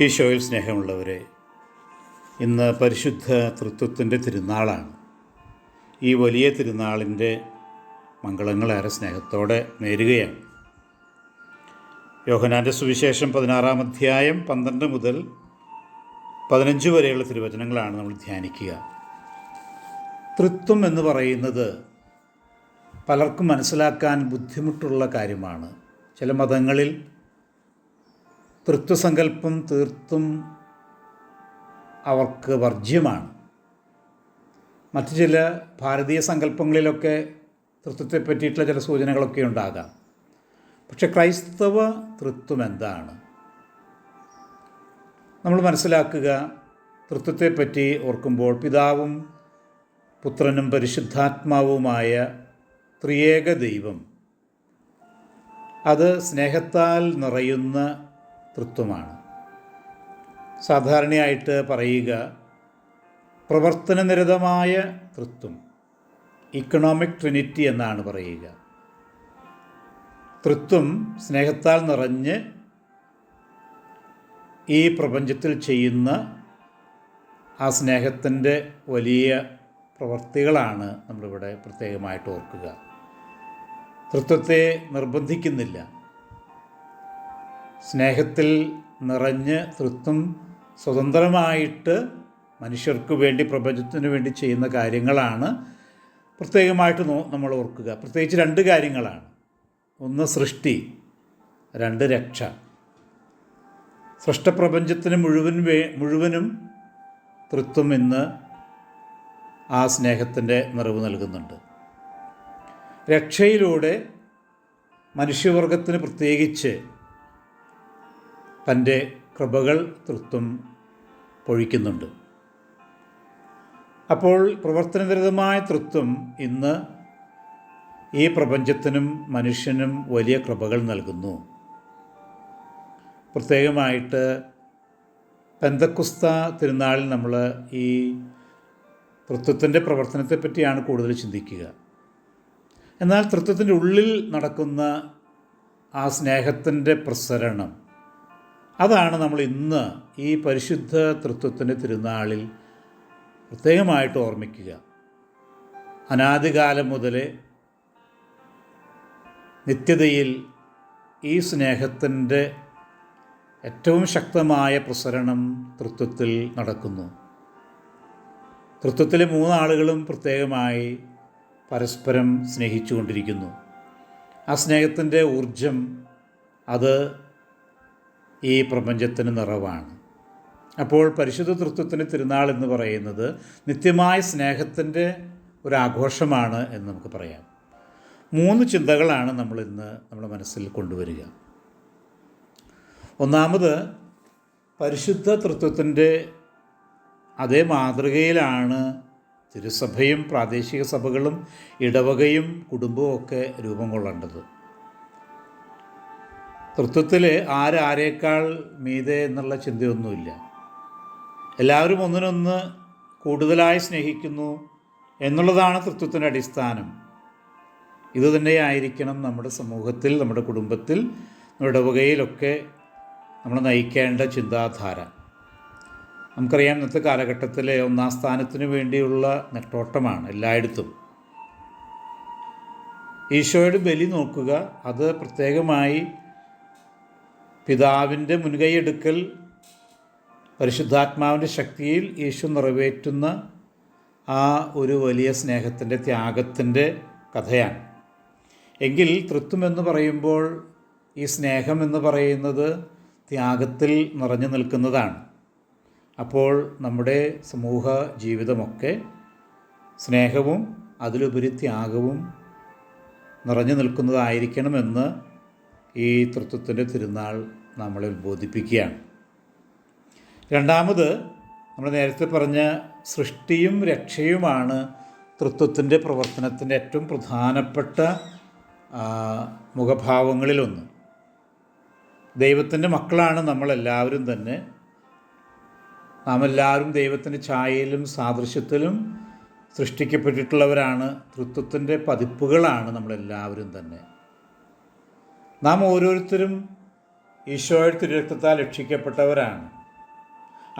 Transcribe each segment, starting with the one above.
ഈശോയിൽ സ്നേഹമുള്ളവരെ ഇന്ന് പരിശുദ്ധ തൃത്വത്തിന്റെ തിരുനാളാണ്. ഈ വലിയ തിരുനാളിന്റെ മംഗളങ്ങളേറെ സ്നേഹത്തോടെ നേരുകയാണ്. യോഹനാന്റെ സുവിശേഷം പതിനാറാം അധ്യായം പന്ത്രണ്ട് മുതൽ പതിനഞ്ച് വരെയുള്ള തിരുവചനങ്ങളാണ് നമ്മൾ ധ്യാനിക്കുക. തൃത്വം എന്ന് പറയുന്നത് പലർക്കും മനസ്സിലാക്കാൻ ബുദ്ധിമുട്ടുള്ള കാര്യമാണ്. ചില മതങ്ങളിൽ തൃത്വസങ്കല്പം തീർത്തും അവർക്ക് വർജ്യമാണ്. മറ്റു ചില ഭാരതീയ സങ്കല്പങ്ങളിലൊക്കെ തൃത്വത്തെ പറ്റിയിട്ടുള്ള ചില സൂചനകളൊക്കെ ഉണ്ടാകാം. പക്ഷെ ക്രൈസ്തവ തൃത്വം എന്താണ്? നമ്മൾ മനസ്സിലാക്കുക തൃത്വത്തെപ്പറ്റി ഓർക്കുമ്പോൾ പിതാവും പുത്രനും പരിശുദ്ധാത്മാവുമായ ത്രിയേക ദൈവം. അത് സ്നേഹത്താൽ നിറയുന്ന തൃത്വമാണ്. സാധാരണയായിട്ട് പറയുക പ്രവർത്തനനിരതമായ തൃത്വം ഇക്കണോമിക് ട്രിനിറ്റി എന്നാണ് പറയുക. തൃത്വം സ്നേഹത്താൽ നിറഞ്ഞ് ഈ പ്രപഞ്ചത്തിൽ ചെയ്യുന്ന ആ സ്നേഹത്തിന്റെ വലിയ പ്രവർത്തികളാണ് നമ്മളിവിടെ പ്രത്യേകമായിട്ട് ഓർക്കുക. തൃത്വത്തെ നിർബന്ധിക്കുന്നില്ല. സ്നേഹത്തിൽ നിറഞ്ഞ് തൃത്വം സ്വതന്ത്രമായിട്ട് മനുഷ്യർക്ക് വേണ്ടി പ്രപഞ്ചത്തിന് വേണ്ടി ചെയ്യുന്ന കാര്യങ്ങളാണ് പ്രത്യേകമായിട്ട് നമ്മൾ ഓർക്കുക. പ്രത്യേകിച്ച് രണ്ട് കാര്യങ്ങളാണ്. ഒന്ന് സൃഷ്ടി രണ്ട് രക്ഷ. സൃഷ്ടപ്രപഞ്ചത്തിന് മുഴുവൻ വേ മുഴുവനും തൃത്വം ഇന്ന് ആ സ്നേഹത്തിന്റെ നിറവ് നൽകുന്നുണ്ട്. രക്ഷയിലൂടെ മനുഷ്യവർഗത്തിന് പ്രത്യേകിച്ച് തന്റെ കൃപകൾ തൃത്വം പൊഴിക്കുന്നുണ്ട്. അപ്പോൾ പ്രവർത്തനനിരതമായ തൃത്വം ഇന്ന് ഈ പ്രപഞ്ചത്തിനും മനുഷ്യനും വലിയ കൃപകൾ നൽകുന്നു. പ്രത്യേകമായിട്ട് പെന്തക്കുസ്ത തിരുനാളിൽ നമ്മൾ ഈ തൃത്വത്തിന്റെ പ്രവർത്തനത്തെ പറ്റിയാണ് കൂടുതൽ ചിന്തിക്കുക. എന്നാൽ തൃത്വത്തിന്റെ ഉള്ളിൽ നടക്കുന്ന ആ സ്നേഹത്തിന്റെ പ്രസരണം അതാണ് നമ്മൾ ഇന്ന് ഈ പരിശുദ്ധ തൃത്വത്തിന്റെ തിരുനാളിൽ പ്രത്യേകമായിട്ട് ഓർമ്മിക്കുക. അനാദികാലം മുതലേ നിത്യതയിൽ ഈ സ്നേഹത്തിന്റെ ഏറ്റവും ശക്തമായ പ്രസരണം തൃത്വത്തിൽ നടക്കുന്നു. തൃത്വത്തിലെ മൂന്നാളുകളും പ്രത്യേകമായി പരസ്പരം സ്നേഹിച്ചുകൊണ്ടിരിക്കുന്നു. ആ സ്നേഹത്തിന്റെ ഊർജം അത് ഈ പ്രപഞ്ചത്തിന് നിറവാണ്. അപ്പോൾ പരിശുദ്ധ തൃത്വത്തിന്റെ തിരുനാൾ എന്ന് പറയുന്നത് നിത്യമായ സ്നേഹത്തിന്റെ ഒരു ആഘോഷമാണ് എന്ന് നമുക്ക് പറയാം. മൂന്ന് ചിന്തകളാണ് നമ്മൾ ഇന്ന് നമ്മുടെ മനസ്സിൽ കൊണ്ടുവരിക. ഒന്നാമത് പരിശുദ്ധ തൃത്വത്തിന്റെ അതേ മാതൃകയിലാണ് തിരുസഭയും പ്രാദേശിക സഭകളും ഇടവകയും കുടുംബവും ഒക്കെ രൂപം കൊള്ളേണ്ടത്. തൃത്വത്തിൽ ആരാരേക്കാൾ മീതെ എന്നുള്ള ചിന്തയൊന്നുമില്ല. എല്ലാവരും ഒന്നിനൊന്ന് കൂടുതലായി സ്നേഹിക്കുന്നു എന്നുള്ളതാണ് തൃത്വത്തിന്റെ അടിസ്ഥാനം. ഇത് തന്നെയായിരിക്കണം നമ്മുടെ സമൂഹത്തിൽ നമ്മുടെ കുടുംബത്തിൽ നമ്മുടെ ഇടവകയിലൊക്കെ നമ്മൾ നയിക്കേണ്ട ചിന്താധാര. നമുക്കറിയാം ഇന്നത്തെ കാലഘട്ടത്തിലെ ഒന്നാം സ്ഥാനത്തിന് വേണ്ടിയുള്ള നെട്ടോട്ടമാണ് എല്ലായിടത്തും. ഈശോയുടെ ബലി നോക്കുക അത് പ്രത്യേകമായി പിതാവിന്റെ മുൻകൈയെടുക്കൽ പരിശുദ്ധാത്മാവിന്റെ ശക്തിയിൽ യേശു നിറവേറ്റുന്ന ആ ഒരു വലിയ സ്നേഹത്തിന്റെ ത്യാഗത്തിന്റെ കഥയാണ്. എങ്കിൽ തൃത്വം എന്ന് പറയുമ്പോൾ ഈ സ്നേഹം എന്ന് പറയുന്നത് ത്യാഗത്തിൽ നിറഞ്ഞു നിൽക്കുന്നതാണ്. അപ്പോൾ നമ്മുടെ സമൂഹ ജീവിതമൊക്കെ സ്നേഹവും അതിലുപരി ത്യാഗവും നിറഞ്ഞു നിൽക്കുന്നതായിരിക്കണമെന്ന് ഈ തൃത്വത്തിന്റെ തിരുനാൾ നമ്മളെ ബോധിപ്പിക്കുകയാണ് രണ്ടാമത് നമ്മൾ നേരത്തെ പറഞ്ഞ സൃഷ്ടിയും രക്ഷയുമാണ് തൃത്വത്തിന്റെ പ്രവർത്തനത്തിന്റെ ഏറ്റവും പ്രധാനപ്പെട്ട മുഖഭാവങ്ങളിലൊന്ന്. ദൈവത്തിന്റെ മക്കളാണ് നമ്മളെല്ലാവരും തന്നെ. നാം എല്ലാവരും ദൈവത്തിന്റെ ഛായയിലും സാദൃശ്യത്തിലും സൃഷ്ടിക്കപ്പെട്ടിട്ടുള്ളവരാണ്. തൃത്വത്തിന്റെ പതിപ്പുകളാണ് നമ്മളെല്ലാവരും തന്നെ. നാം ഓരോരുത്തരും ഈശോയുടെ തിരുരക്തത്താൽ രക്ഷിക്കപ്പെട്ടവരാണ്.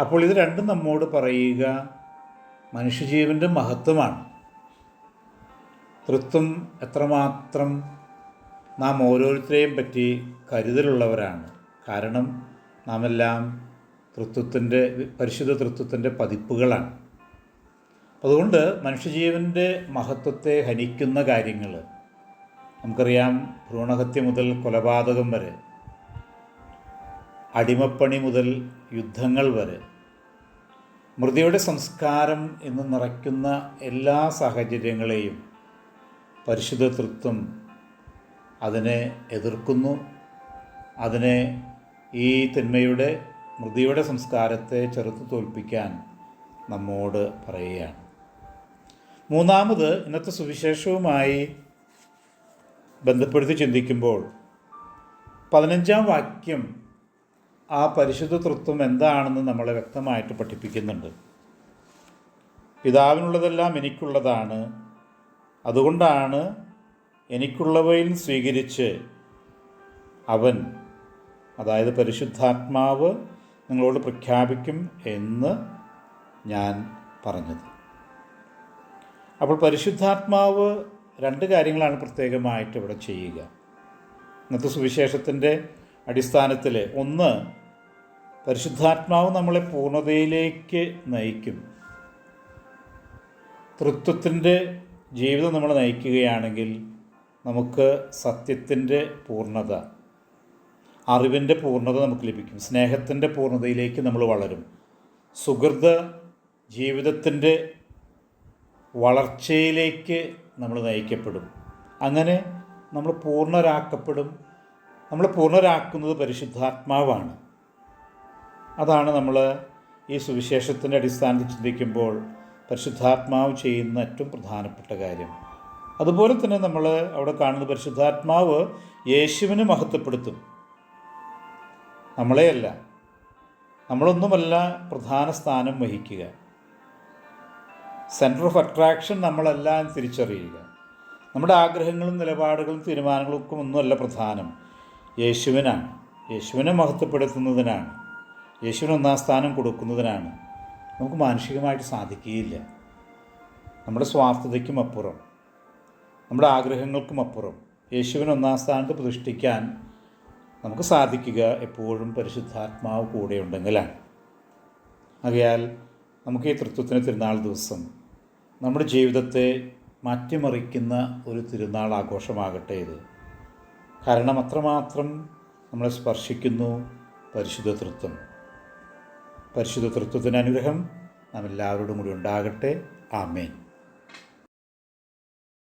അപ്പോൾ ഇത് രണ്ടും നമ്മോട് പറയുക മനുഷ്യജീവന്റെ മഹത്വമാണ്. തൃത്വം എത്രമാത്രം നാം ഓരോരുത്തരെയും പറ്റി കരുതലുള്ളവരാണ്. കാരണം നാം എല്ലാം തൃത്വത്തിന്റെ പരിശുദ്ധ തൃത്വത്തിന്റെ പതിപ്പുകളാണ്. അതുകൊണ്ട് മനുഷ്യജീവന്റെ മഹത്വത്തെ ഹനിക്കുന്ന കാര്യങ്ങൾ നമുക്കറിയാം ഭ്രൂണഹത്യ മുതൽ കൊലപാതകം വരെ അടിമപ്പണി മുതൽ യുദ്ധങ്ങൾ വരെ. മൃതിയുടെ സംസ്കാരം എന്ന് നിറയ്ക്കുന്ന എല്ലാ സാഹചര്യങ്ങളെയും പരിശുദ്ധ തൃത്വം അതിനെ എതിർക്കുന്നു. അതിനെ ഈ തിന്മയുടെ മൃതിയുടെ സംസ്കാരത്തെ ചെറുത്തു തോൽപ്പിക്കാൻ നമ്മോട് പറയുകയാണ്. മൂന്നാമത് ഇന്നത്തെ സുവിശേഷവുമായി ബന്ധപ്പെടുത്തി ചിന്തിക്കുമ്പോൾ പതിനഞ്ചാം വാക്യം ആ പരിശുദ്ധ തൃത്വം എന്താണെന്ന് നമ്മളെ വ്യക്തമായിട്ട് പഠിപ്പിക്കുന്നുണ്ട്. പിതാവിനുള്ളതെല്ലാം എനിക്കുള്ളതാണ്. അതുകൊണ്ടാണ് എനിക്കുള്ളവയിൽ സ്വീകരിച്ച് അവൻ അതായത് പരിശുദ്ധാത്മാവ് നിങ്ങളോട് പ്രഖ്യാപിക്കും എന്ന് ഞാൻ പറഞ്ഞത്. അപ്പോൾ പരിശുദ്ധാത്മാവ് രണ്ട് കാര്യങ്ങളാണ് പ്രത്യേകമായിട്ട് ഇവിടെ ചെയ്യുക. ഇന്നത്തെ സുവിശേഷത്തിന്റെ അടിസ്ഥാനത്തിൽ ഒന്ന് പരിശുദ്ധാത്മാവ് നമ്മളെ പൂർണതയിലേക്ക് നയിക്കും. തൃത്വത്തിന്റെ ജീവിതം നമ്മൾ നയിക്കുകയാണെങ്കിൽ നമുക്ക് സത്യത്തിന്റെ പൂർണത അറിവിന്റെ പൂർണത നമുക്ക് ലഭിക്കും. സ്നേഹത്തിന്റെ പൂർണതയിലേക്ക് നമ്മൾ വളരും. സുഹൃത ജീവിതത്തിന്റെ വളർച്ചയിലേക്ക് നമ്മൾ നയിക്കപ്പെടും. അങ്ങനെ നമ്മൾ പൂർണരാക്കപ്പെടും. നമ്മൾ പൂർണരാക്കുന്നത് പരിശുദ്ധാത്മാവാണ്. അതാണ് നമ്മൾ ഈ സുവിശേഷത്തിന്റെ അടിസ്ഥാനത്തിൽ ചിന്തിക്കുമ്പോൾ പരിശുദ്ധാത്മാവ് ചെയ്യുന്ന ഏറ്റവും പ്രധാനപ്പെട്ട കാര്യം. അതുപോലെ തന്നെ നമ്മൾ അവിടെ കാണുന്ന പരിശുദ്ധാത്മാവ് യേശുവിനെ മഹത്വപ്പെടുത്തും. നമ്മളെയല്ല. നമ്മളൊന്നുമല്ല പ്രധാന സ്ഥാനം വഹിക്കുക. സെന്റർ ഓഫ് അട്രാക്ഷൻ നമ്മളല്ല എന്ന് തിരിച്ചറിയുക. നമ്മുടെ ആഗ്രഹങ്ങളും നിലപാടുകളും തീരുമാനങ്ങളും ഒന്നുമല്ല പ്രധാനം. യേശുവിനാണ്. യേശുവിനെ മഹത്വപ്പെടുത്തുന്നതിനാണ്. യേശുവിന് ഒന്നാം സ്ഥാനം കൊടുക്കുന്നതിനാണ്. നമുക്ക് മാനുഷികമായിട്ട് സാധിക്കുകയില്ല. നമ്മുടെ സ്വാർത്ഥതയ്ക്കും അപ്പുറം. നമ്മുടെ ആഗ്രഹങ്ങൾക്കും അപ്പുറം. യേശുവിന് ഒന്നാം സ്ഥാനത്ത് പ്രതിഷ്ഠിക്കാൻ നമുക്ക് സാധിക്കുക എപ്പോഴും പരിശുദ്ധാത്മാവ് കൂടെ ഉണ്ടെങ്കിലാണ് ആകയാൽ നമുക്ക് ഈ തൃത്വത്തിന് തിരുനാൾ ദിവസം നമ്മുടെ ജീവിതത്തെ മാറ്റിമറിക്കുന്ന ഒരു തിരുനാൾ ആഘോഷമാകട്ടെ ഇത്. കാരണം അത്രമാത്രം നമ്മളെ സ്പർശിക്കുന്നു പരിശുദ്ധ തൃത്വം. പരിശുദ്ധ തൃത്വത്തിന് അനുഗ്രഹം നാം എല്ലാവരോടും കൂടി ഉണ്ടാകട്ടെ. ആമേൻ.